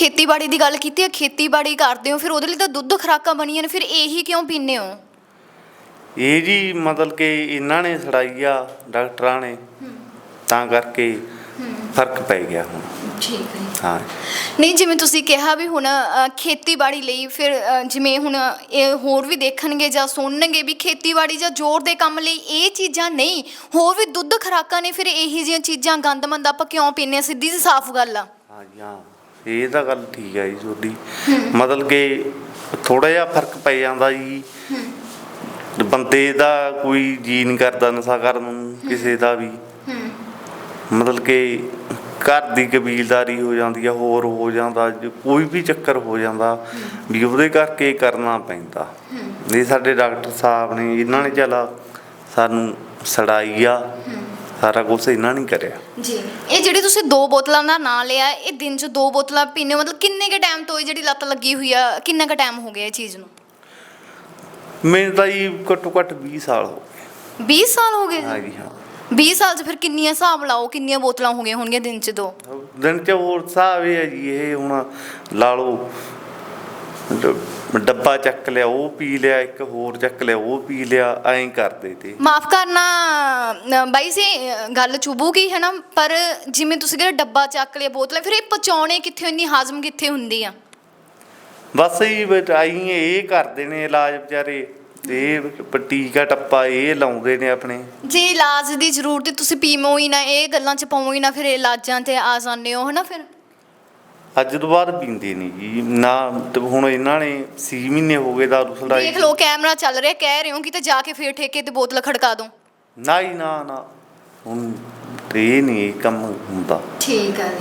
ਖੇਤੀਬਾੜੀ ਦੀ ਗੱਲ ਕੀਤੀ ਹੈ ਖੇਤੀਬਾੜੀ ਕਰਦੇ ਹੋ ਫਿਰ ਉਹਦੇ ਲਈ ਤਾਂ ਦੁੱਧ ਖਰਾਕਾਂ ਬਣੀਆਂ ਨੇ ਫਿਰ ਇਹੀ ਕਿਉਂ ਪੀਂਦੇ ਹੋ? ਇਹ ਜੀ ਮਤਲਬ ਕਿ ਇਹਨਾਂ ਨੇ ਛੜਾਈ ਆ ਡਾਕਟਰਾਂ ਨੇ ਤਾਂ ਕਰਕੇ ਫ਼ਰਕ ਪੈ ਗਿਆ ਹੁਣ। ਠੀਕ ਹੈ। ਹਾਂ। ਨਹੀਂ ਜਿਵੇਂ ਤੁਸੀਂ ਕਿਹਾ ਵੀ ਹੁਣ ਅ, ਖੇਤੀਬਾੜੀ ਲਈ ਫਿਰ ਅ, ਜਿਵੇਂ ਹੁਣ ਇਹ ਹੋਰ ਵੀ ਦੇਖਣਗੇ ਜਾਂ ਸੁਣਨਗੇ ਵੀ ਖੇਤੀਬਾੜੀ ਜਾਂ ਜ਼ੋਰ ਦੇ ਕੰਮ ਲਈ ਇਹ ਚੀਜ਼ਾਂ ਨਹੀਂ ਹੋਰ ਵੀ ਦੁੱਧ ਖਰਾਕਾਂ ਨੇ ਫਿਰ ਇਹੀ ਜਿਹੀਆਂ ਚੀਜ਼ਾਂ ਗੰਦਮੰਦ ਆਪਾਂ ਕਿਉਂ ਪੀਂਦੇ ਹਾਂ? ਸਿੱਧੀ ਜਿਹੀ ਸਾਫ਼ ਗੱਲ ਆ। ਹਾਂ ਜੀ ਹਾਂ। ਇਹ ਤਾਂ ਗੱਲ ਠੀਕ ਹੈ ਜੀ ਤੁਹਾਡੀ। ਮਤਲਬ ਕਿ ਥੋੜਾ ਜਿਹਾ ਫ਼ਰਕ ਪੈ ਜਾਂਦਾ ਜੀ। ਬੰਦੇ ਦਾ ਕੋਈ ਜੀ ਨਹੀਂ ਕਰਦਾ, ਨਸ਼ਾ ਕਰਨ ਨੂੰ, ਕਿਸੇ ਦਾ ਵੀ। ਮਤਲਬ ਕਿ ਘਰ ਦੀ ਕਬੀਲਦਾਰੀ ਹੋ ਜਾਂਦੀ ਆ, ਹੋਰ ਹੋ ਜਾਂਦਾ, ਜੋ ਕੋਈ ਵੀ ਚੱਕਰ ਹੋ ਜਾਂਦਾ, ਵੀ ਉਹਦੇ ਕਰਕੇ ਕਰਨਾ ਪੈਂਦਾ। ਇਹ ਸਾਡੇ ਡਾਕਟਰ ਸਾਹਿਬ ਨੇ, ਇਹਨਾਂ ਨੇ ਚਲਾ ਸਾਨੂੰ ਸੜਾਈ ਆ। ਸਾਰਾ ਕੁਝ ਇਹਨਾਂ ਨੇ ਕਰਿਆ। ਜੀ। ਇਹ ਜਿਹੜੀ ਤੁਸੀਂ ਦੋ ਬੋਤਲਾਂ ਦਾ ਨਾਂ ਲਿਆ ਇਹ ਦਿਨ 'ਚ ਦੋ ਬੋਤਲਾਂ ਹੋ ਮਤਲਬ ਕਿੰਨੇ ਕੇ ਟਾਈਮ ਤੋਂ ਇਹ ਜਿਹੜੀ ਲੱਤ ਲੱਗੀ ਹੋਈ ਆ ਕਿੰਨਾ ਕੁ ਟਾਈਮ ਹੋ ਗਿਆ ਇਹ ਚੀਜ਼ ਨੂੰ? ਮੈਨੂੰ ਤਾਂ ਜੀ ਘੱਟੋ ਘੱਟ 20 ਸਾਲ ਹੋ 20 ਸਾਲ ਹੋ ਗਏ? ਗਏ ਹਾਂ। ਜੀ ਹਾਂ 20 ਸਾਲ 'ਚ ਫਿਰ ਕਿੰਨੀਆਂ ਹਿਸਾਬ ਲਾਓ ਕਿੰਨੀਆਂ ਬੋਤਲਾਂ ਹੋ ਗਈਆਂ ਹੋਣਗੀਆਂ ਦਿਨ 'ਚ ਦੋ? ਦਿਨ ਚ ਹੋਰ ਹਿਸਾਬ ਇਹ ਹੈ ਜੀ ਇਹ ਹੁਣ ਲਾ ਲਓ ਡੱਬਾ ਚੱਕ ਲਿਆ ਉਹ ਪੀ ਲਿਆ ਇੱਕ ਹੋਰ ਚੱਕ ਲਿਆ ਉਹ ਪੀ ਲਿਆ ਐਂ ਕਰਦੇ ਤੇ। ਮਾਫ ਕਰਨਾ ਅ, ਬਾਈ ਜੀ ਅ, ਗੱਲ ਚੁਭੂਗੀ ਹੈ ਨਾ ਪਰ ਜਿਵੇਂ ਤੁਸੀਂ ਕਹਿੰਦੇ ਡੱਬਾ ਚੱਕ ਲਿਆ ਬੋਤਲਾਂ ਫਿਰ ਇਹ ਪਚਾਉਣੇ ਕਿੱਥੇ ਇੰਨੀ ਹਾਜ਼ਮ ਕਿੱਥੇ ਹੁੰਦੀ ਆ? ਬਸ ਹੀ ਬਟਾਈ ਇਹ ਕਰਦੇ ਨੇ ਇਲਾਜ ਵਿਚਾਰੇ ਇਹ ਪਟੀਕਾ ਟੱਪਾ ਇਹ ਲਾਉਂਦੇ ਨੇ ਆਪਣੇ। ਜੇ ਇਲਾਜ ਦੀ ਜ਼ਰੂਰਤ ਹੈ ਤੁਸੀਂ ਪੀਵੋ ਹੀ ਨਾ ਇਹ ਗੱਲਾਂ 'ਚ ਪਾਵੋ ਹੀ ਨਾ ਫਿਰ ਇਲਾਜਾਂ ਤੇ ਆ ਜਾਂਦੇ ਹੋ ਹਨਾ ਫਿਰ? ਅੱਜ ਤੋਂ ਬਾਅਦ ਪੀਂਦੇ ਨਹੀਂ ਜੀ। ਨਾ ਤੇ ਹੁਣ ਇਹਨਾਂ ਨੇ 6 ਮਹੀਨੇ ਹੋ ਗਏ ਦਾਰੂ ਛੜਾਈ ਦੇਖ ਲਓ ਕੈਮਰਾ ਚੱਲ ਰਿਹਾ ਕਹਿ ਰਹੇ ਹੋ ਕਿ ਤੇ ਜਾ ਕੇ ਫਿਰ ਠੇਕੇ ਤੇ ਬੋਤਲ ਖੜਕਾ ਦੋ। ਨਾ ਹੀ ਨਾ ਨਾ। ਹੁਣ ਇਹ ਨਹੀਂ ਇਹ ਕੰਮ ਹੁੰਦਾ। ਠੀਕ ਜੀ।